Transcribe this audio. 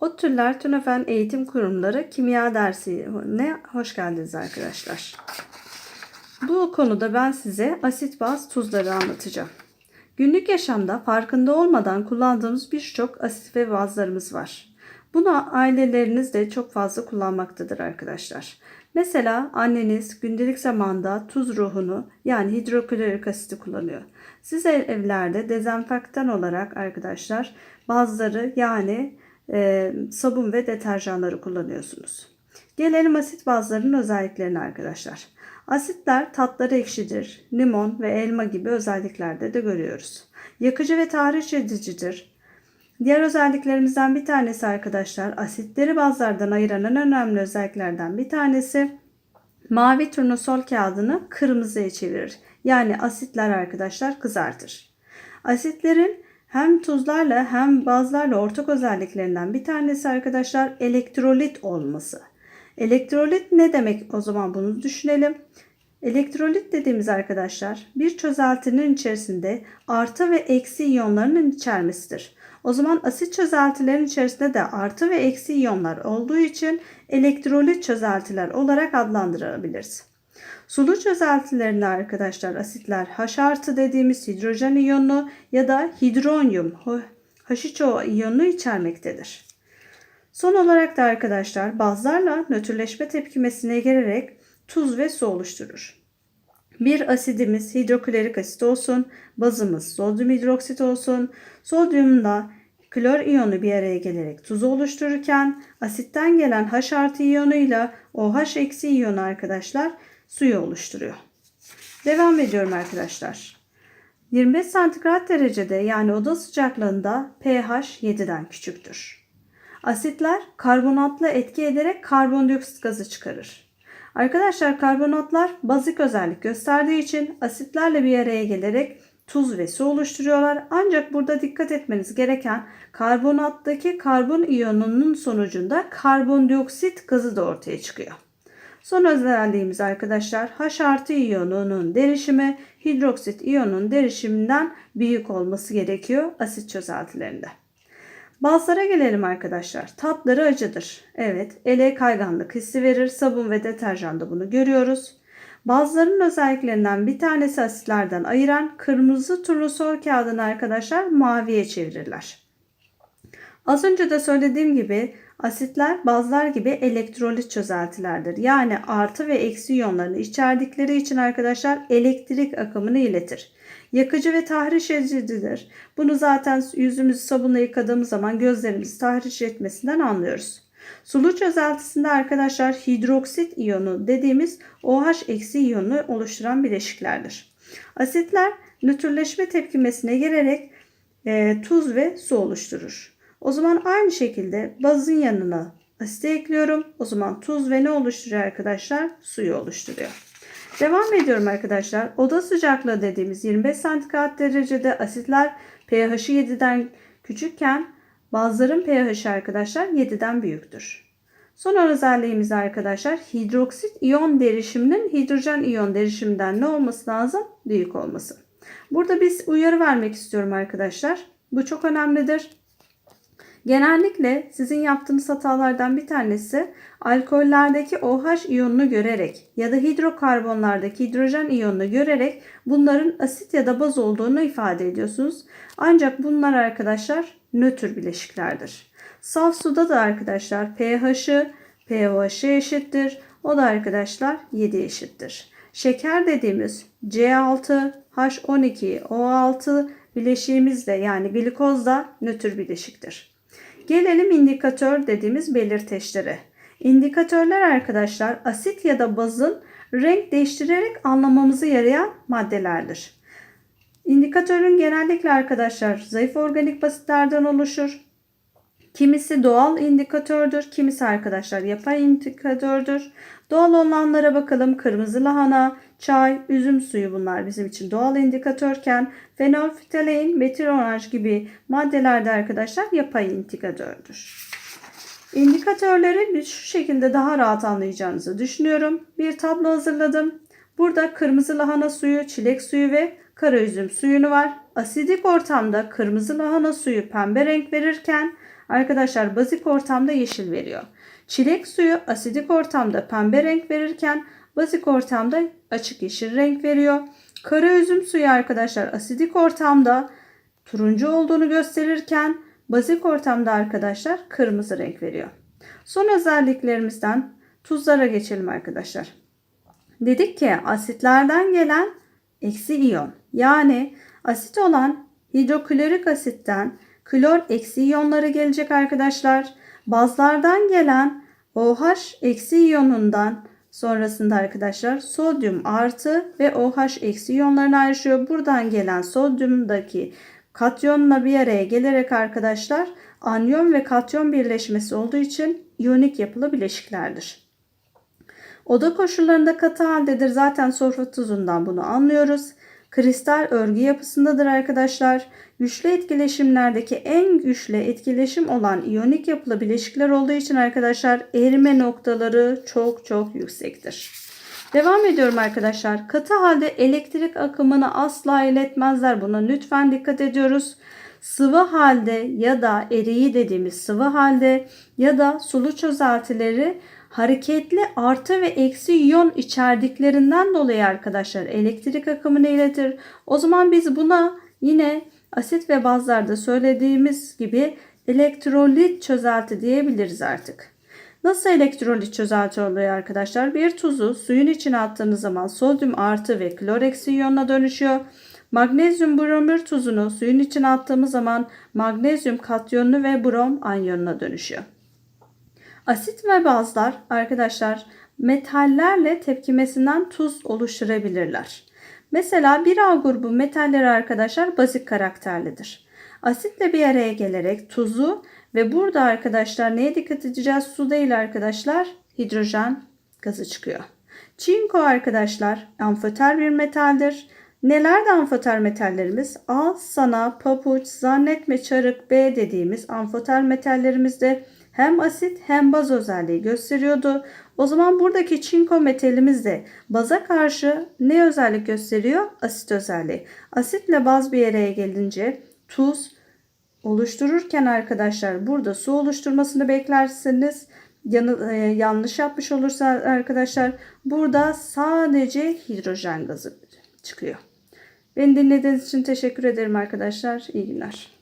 ODTÜ'ler TÜNEFEN Eğitim Kurumları Kimya Dersi'ne hoş geldiniz arkadaşlar. Bu konuda ben size asit baz tuzları anlatacağım. Günlük yaşamda farkında olmadan kullandığımız birçok asit ve bazlarımız var. Bunu aileleriniz de çok fazla kullanmaktadır arkadaşlar. Mesela anneniz gündelik zamanda tuz ruhunu yani hidroklorik asiti kullanıyor. Siz ev- evlerde dezenfektan olarak arkadaşlar bazıları yani e, sabun ve deterjanları kullanıyorsunuz. Gelelim asit bazlarının özelliklerine arkadaşlar. Asitler tatları ekşidir, limon ve elma gibi özelliklerde de görüyoruz. Yakıcı ve tahriş edicidir. Diğer özelliklerimizden bir tanesi arkadaşlar asitleri bazlardan ayıran en önemli özelliklerden bir tanesi mavi turnusol kağıdını kırmızıya çevirir. Yani asitler arkadaşlar kızartır. Asitlerin hem tuzlarla hem bazlarla ortak özelliklerinden bir tanesi arkadaşlar elektrolit olması. Elektrolit ne demek o zaman bunu düşünelim. Elektrolit dediğimiz arkadaşlar bir çözeltinin içerisinde artı ve eksi iyonlarının içermesidir. O zaman asit çözeltilerin içerisinde de artı ve eksi iyonlar olduğu için elektrolit çözeltiler olarak adlandırabiliriz. Sulu çözeltilerinde arkadaşlar asitler H artı dediğimiz hidrojen iyonu ya da hidronyum H2O iyonunu içermektedir. Son olarak da arkadaşlar bazlarla nötrleşme tepkimesine girerek tuz ve su oluşturur. Bir asidimiz hidroklorik asit olsun, bazımız sodyum hidroksit olsun. Sodyumla klor iyonu bir araya gelerek tuzu oluştururken asitten gelen H artı iyonuyla OH eksi iyonu arkadaşlar suyu oluşturuyor. Devam ediyorum arkadaşlar. 25 santigrat derecede yani oda sıcaklığında pH 7'den küçüktür. Asitler karbonatla etki ederek karbondioksit gazı çıkarır. Arkadaşlar karbonatlar bazik özellik gösterdiği için asitlerle bir araya gelerek tuz ve su oluşturuyorlar. Ancak burada dikkat etmeniz gereken karbonattaki karbon iyonunun sonucunda karbondioksit gazı da ortaya çıkıyor. Son özelliğimiz arkadaşlar H artı iyonunun derişimi hidroksit iyonun derişiminden büyük olması gerekiyor asit çözeltilerinde. Bazlara gelelim arkadaşlar. Tatları acıdır. Evet, ele kayganlık hissi verir. Sabun ve deterjanda bunu görüyoruz. Bazılarının özelliklerinden bir tanesi asitlerden ayıran kırmızı turnusol kağıdını arkadaşlar maviye çevirirler. Az önce de söylediğim gibi asitler bazlar gibi elektrolit çözeltilerdir. Yani artı ve eksi iyonlarını içerdikleri için arkadaşlar elektrik akımını iletir. Yakıcı ve tahriş edicidir. Bunu zaten yüzümüzü sabunla yıkadığımız zaman gözlerimizi tahriş etmesinden anlıyoruz. Sulu çözeltisinde arkadaşlar hidroksit iyonu dediğimiz OH eksi iyonu oluşturan bileşiklerdir. Asitler nötrleşme tepkimesine girerek e, tuz ve su oluşturur. O zaman aynı şekilde bazın yanına asit ekliyorum. O zaman tuz ve ne oluşturuyor arkadaşlar? Suyu oluşturuyor. Devam ediyorum arkadaşlar. Oda sıcaklığı dediğimiz 25 santigrat derecede asitler pH'i 7'den küçükken bazıların pH'i arkadaşlar 7'den büyüktür. Son özelliğimiz arkadaşlar hidroksit iyon derişiminin hidrojen iyon derişiminden ne olması lazım? Büyük olması. Burada biz uyarı vermek istiyorum arkadaşlar. Bu çok önemlidir. Genellikle sizin yaptığınız hatalardan bir tanesi alkollerdeki OH iyonunu görerek ya da hidrokarbonlardaki hidrojen iyonunu görerek bunların asit ya da baz olduğunu ifade ediyorsunuz. Ancak bunlar arkadaşlar nötr bileşiklerdir. Saf suda da arkadaşlar pH'ı pOH'e eşittir. O da arkadaşlar 7 eşittir. Şeker dediğimiz C6, H12, O6 bileşiğimiz de yani glikoz da nötr bileşiktir. Gelelim indikatör dediğimiz belirteçlere. İndikatörler arkadaşlar asit ya da bazın renk değiştirerek anlamamızı yarayan maddelerdir. İndikatörün genellikle arkadaşlar zayıf organik basitlerden oluşur. Kimisi doğal indikatördür, kimisi arkadaşlar yapay indikatördür. Doğal olanlara bakalım. Kırmızı lahana, çay, üzüm suyu bunlar bizim için doğal indikatörken fenolftalein, metil oranj gibi maddelerde arkadaşlar yapay indikatördür. İndikatörleri şu şekilde daha rahat anlayacağınızı düşünüyorum. Bir tablo hazırladım. Burada kırmızı lahana suyu, çilek suyu ve kara üzüm suyunu var. Asidik ortamda kırmızı lahana suyu pembe renk verirken arkadaşlar bazik ortamda yeşil veriyor. Çilek suyu asidik ortamda pembe renk verirken bazik ortamda açık yeşil renk veriyor. Kara üzüm suyu arkadaşlar asidik ortamda turuncu olduğunu gösterirken bazik ortamda arkadaşlar kırmızı renk veriyor. Son özelliklerimizden tuzlara geçelim arkadaşlar. Dedik ki asitlerden gelen eksi iyon yani asit olan hidroklorik asitten klor eksi iyonları gelecek arkadaşlar. Bazlardan gelen OH eksi iyonundan sonrasında arkadaşlar sodyum artı ve OH eksi iyonlarını ayrışıyor. Buradan gelen sodyumdaki katyonla bir araya gelerek arkadaşlar anyon ve katyon birleşmesi olduğu için iyonik yapılı bileşiklerdir. Oda koşullarında katı haldedir. Zaten sofra tuzundan bunu anlıyoruz. Kristal örgü yapısındadır arkadaşlar. Güçlü etkileşimlerdeki en güçlü etkileşim olan iyonik yapılı bileşikler olduğu için arkadaşlar erime noktaları çok çok yüksektir. Devam ediyorum arkadaşlar. Katı halde elektrik akımını asla iletmezler. Buna lütfen dikkat ediyoruz. Sıvı halde ya da eriyi dediğimiz sıvı halde ya da sulu çözeltileri hareketli artı ve eksi iyon içerdiklerinden dolayı arkadaşlar elektrik akımını iletir. O zaman biz buna yine asit ve bazlarda söylediğimiz gibi elektrolit çözelti diyebiliriz artık. Nasıl elektrolit çözelti oluyor arkadaşlar? Bir tuzu suyun içine attığınız zaman sodyum artı ve klor eksi iyonuna dönüşüyor. Magnezyum bromür tuzunu suyun içine attığımız zaman magnezyum katyonunu ve brom anyonuna dönüşüyor. Asit ve bazlar arkadaşlar metallerle tepkimesinden tuz oluşturabilirler. Mesela bir A grubu metalleri arkadaşlar bazik karakterlidir. Asitle bir araya gelerek tuzu ve burada arkadaşlar neye dikkat edeceğiz? Su değil arkadaşlar hidrojen gazı çıkıyor. Çinko arkadaşlar amfoter bir metaldir. Neler de amfoter metallerimiz? A, sana, papuç, zannetme, çarık, B dediğimiz amfoter metallerimizde hem asit hem baz özelliği gösteriyordu. O zaman buradaki çinko metalimiz de baza karşı ne özellik gösteriyor? Asit özelliği. Asitle baz bir araya gelince tuz oluştururken arkadaşlar burada su oluşturmasını beklersiniz. Yanı, e, yanlış yapmış olursa arkadaşlar burada sadece hidrojen gazı çıkıyor. Beni dinlediğiniz için teşekkür ederim arkadaşlar. İyi günler.